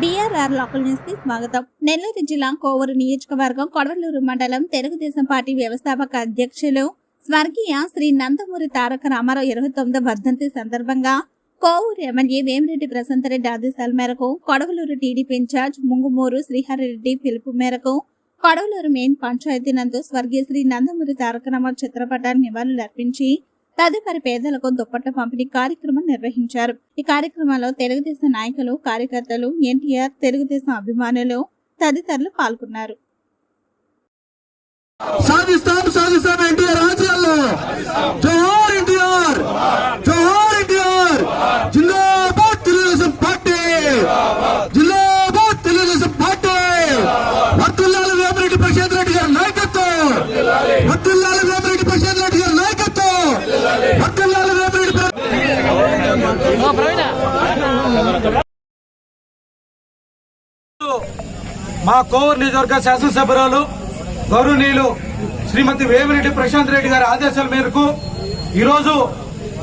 BRR local న్యూస్కి స్వాగతం. నెల్లూరు జిల్లా కోవూరు నియోజకవర్గం కొడవలూరు మండలం తెలుగుదేశం పార్టీ వ్యవస్థాపక అధ్యక్షులు స్వర్గీయ శ్రీ నందమూరి తారక రామారావు ఇరవై తొమ్మిదో వర్ధంతి సందర్భంగా కోవూరు ఎమ్మెల్యే వేమిరెడ్డి ప్రశాంతరెడ్డి ఆదేశాల మేరకు కొడవలూరు టీడీపీ ఇన్ఛార్జ్ ముంగుమూరు శ్రీహరిరెడ్డి పిలుపు మేరకు కొడవలూరు మెయిన్ పంచాయతీ నందు స్వర్గీయ శ్రీ నందమూరి తారక రామారావు చిత్రపటాన్ని నివాళులు అర్పించి తదుపరి పేదలకు దుప్పట్ల పంపిణీ కార్యక్రమం నిర్వహించారు. ఈ కార్యక్రమంలో తెలుగుదేశం నాయకులు కార్యకర్తలు ఎన్టీఆర్ తెలుగుదేశం అభిమానులు తదితరులు పాల్గొన్నారు. సాధిస్తాం సాధిస్తాం ఎన్టీఆర్ రాజ్యాల్లో జోహార్ ఎన్టీఆర్ జోహార్ ఎన్టీఆర్ జిల్లాబాద్ తెలుగుదేశం పార్టీ జిల్లాబాద్ తెలుగుదేశం పార్టీ వర్తుల్లాల వేమిరెడ్డి ప్రశాంత్ రెడ్డి గారి నాయకత్వం వర్తుల్లాల వేమిరెడ్డి ప్రశాంత్ రెడ్డి గారి నాయకత్వం వర్తుల్లాల వేమిరెడ్డి ప్ర- మా కోవూరు నియోజకవర్గ శాసనసభ్యురాలు గౌరవనీయులు శ్రీమతి వేమిరెడ్డి ప్రశాంత్ రెడ్డి గారి ఆదేశాల మేరకు ఈరోజు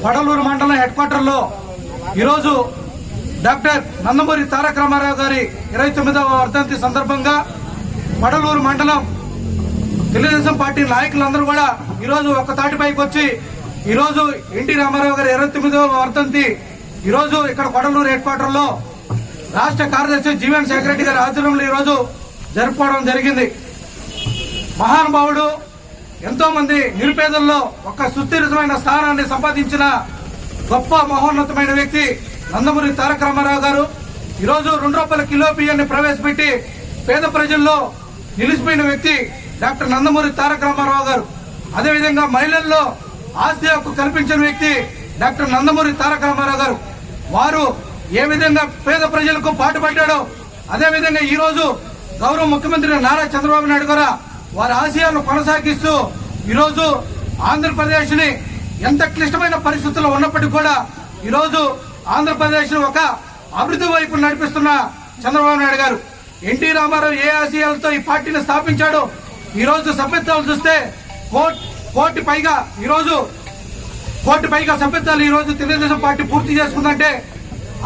పడలూరు మండలం హెడ్ క్వార్టర్లో ఈరోజు డాక్టర్ నందమూరి తారక రామారావు గారి ఇరవై తొమ్మిదవ వర్ధంతి సందర్భంగా పడలూరు మండలం తెలుగుదేశం పార్టీ నాయకులందరూ కూడా ఈరోజు ఒక తాటిపైకి వచ్చి ఈరోజు ఎన్టీ రామారావు గారి ఇరవై తొమ్మిదవ వర్తంతి ఈరోజు ఇక్కడ కొడలూరు హెడ్ క్వార్టర్లో రాష్ట్ర కార్యదర్శి జీవన్ శేఖర్ రెడ్డి గారి ఆధ్వర్యంలో ఈరోజు జరుపుకోవడం జరిగింది. మహానుభావుడు ఎంతో మంది నిరుపేదల్లో ఒక సుస్థిరమైన స్థానాన్ని సంపాదించిన గొప్ప మహోన్నతమైన వ్యక్తి నందమూరి తారక రామారావు గారు. ఈరోజు రెండు రూపాయల కిలో బియ్యాన్ని ప్రవేశపెట్టి పేద ప్రజల్లో నిలిచిపోయిన వ్యక్తి డాక్టర్ నందమూరి తారక రామారావు గారు. అదేవిధంగా మహిళల్లో ఆస్తి హక్కు కల్పించిన వ్యక్తి డాక్టర్ నందమూరి తారక రామారావు గారు. వారు ఏ విధంగా పేద ప్రజలకు పాటుపడ్డాడో అదే విధంగా ఈ రోజు గౌరవ ముఖ్యమంత్రి నారా చంద్రబాబు నాయుడు గారు వారి ఆశయాలను కొనసాగిస్తూ ఈరోజు ఆంధ్రప్రదేశ్ని ఎంత క్లిష్టమైన పరిస్థితుల్లో ఉన్నప్పటికీ కూడా ఈరోజు ఆంధ్రప్రదేశ్ను ఒక అభివృద్ధి వైపు నడిపిస్తున్న చంద్రబాబు నాయుడు గారు. ఎన్టీ రామారావు ఏ ఆశయాలతో ఈ పార్టీని స్థాపించాడో ఈరోజు సభ్యత్వాలు చూస్తే కోట్ కోటి పైగా ఈరోజు కోటి పైగా సభ్యత్వాలు ఈరోజు తెలుగుదేశం పార్టీ పూర్తి చేసుకుందంటే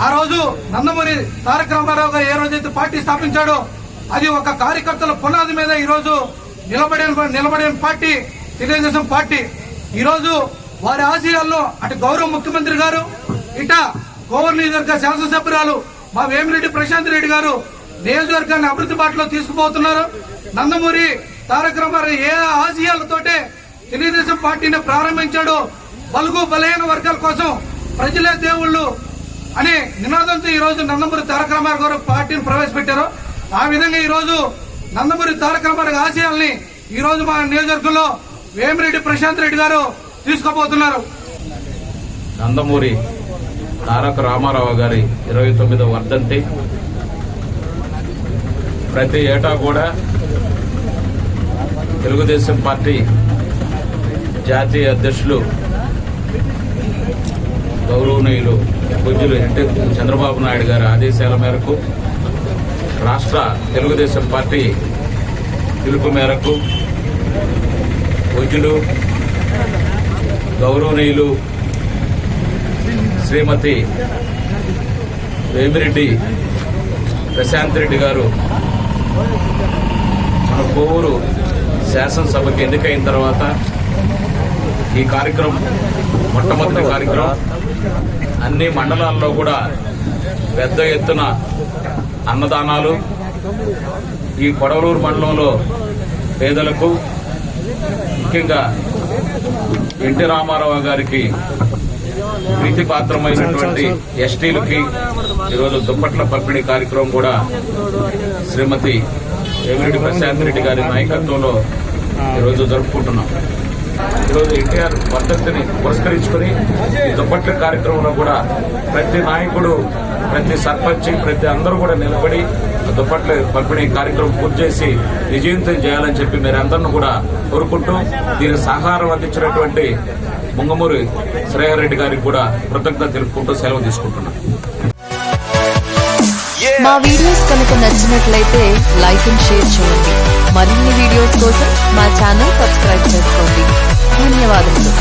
ఆ రోజు నందమూరి తారక రామారావు గారు ఏ రోజైతే పార్టీ స్థాపించాడో అది ఒక కార్యకర్తల పునాది మీద ఈరోజు నిలబడే నిలబడిన నిలబడిన పార్టీ తెలుగుదేశం పార్టీ. ఈరోజు వారి ఆశయాల్లో అటు గౌరవ ముఖ్యమంత్రి గారు ఇట కోవూరు నియోజకవర్గ శాసనసభ్యురాలు మా వేమిరెడ్డి ప్రశాంత్ రెడ్డి గారు నియోజకవర్గాన్ని అభివృద్ధి బాటలో తీసుకుపోతున్నారు. నందమూరి తారక రామారావు ఏ ఆశయాలతో తెలుగుదేశం పార్టీని ప్రారంభించాడు. బలుగు బలహీన వర్గాల కోసం ప్రజలే దేవుళ్ళు అనే నినాదంతో ఈ రోజు నందమూరి తారక రామారావు గారు పార్టీని ప్రవేశపెట్టారు. ఆ విధంగా ఈ రోజు నందమూరి తారక రామారావు ఆశయాల్ని ఈ రోజు మా నియోజకవర్గంలో వేమిరెడ్డి ప్రశాంత్ రెడ్డి గారు తీసుకోబోతున్నారు నందమూరి తారక రామారావు గారి ఇరవై తొమ్మిదవ వర్ధంతి. ప్రతి ఏటా కూడా తెలుగుదేశం పార్టీ జాతీయ అధ్యక్షులు గౌరవనీయులు పూజ్యులు ఎన్టీ చంద్రబాబు నాయుడు గారి ఆదేశాల మేరకు రాష్ట్ర తెలుగుదేశం పార్టీ పిలుపు మేరకు పూజ్యులు గౌరవనీయులు శ్రీమతి వేమిరెడ్డి ప్రశాంత్ రెడ్డి గారు మన కోవూరు శాసనసభకి ఎన్నికైన తర్వాత ఈ కార్యక్రమం మొట్టమొదటి కార్యక్రమం. అన్ని మండలాల్లో కూడా పెద్ద ఎత్తున అన్నదానాలు. ఈ కొడవలూరు మండలంలో పేదలకు ముఖ్యంగా ఎన్టీ రామారావు గారికి ప్రీతిపాత్రమైనటువంటి ఎస్టీలకి ఈరోజు దుప్పట్ల పంపిణీ కార్యక్రమం కూడా శ్రీమతి వేమిరెడ్డి ప్రశాంత్ రెడ్డి గారి నాయకత్వంలో ఈరోజు జరుపుకుంటున్నాం. ఈరోజు ఎన్టీఆర్ పద్ధతిని పురస్కరించుకుని ఈ దుప్పట్ల కార్యక్రమంలో కూడా ప్రతి నాయకుడు ప్రతి సర్పంచ్ ప్రతి అందరూ కూడా నిలబడి దుప్పట్ల పంపిణీ కార్యక్రమం పూర్తి చేసి విజయంతం చేయాలని చెప్పి మీరందరిని కూడా కోరుకుంటూ దీనికి సహకారం అందించినటువంటి ముంగమూరి శ్రేయారెడ్డి గారికి కూడా కృతజ్ఞత తెలుపుకుంటూ సెలవు తీసుకుంటున్నాను. మా వీడియోస్ కనుక నచ్చినట్లయితే లైక్ అండ్ షేర్ చేయండి. మరిన్ని వీడియోస్ కోసం మా ఛానల్ సబ్స్క్రైబ్ చేసుకోండి. ధన్యవాదములు.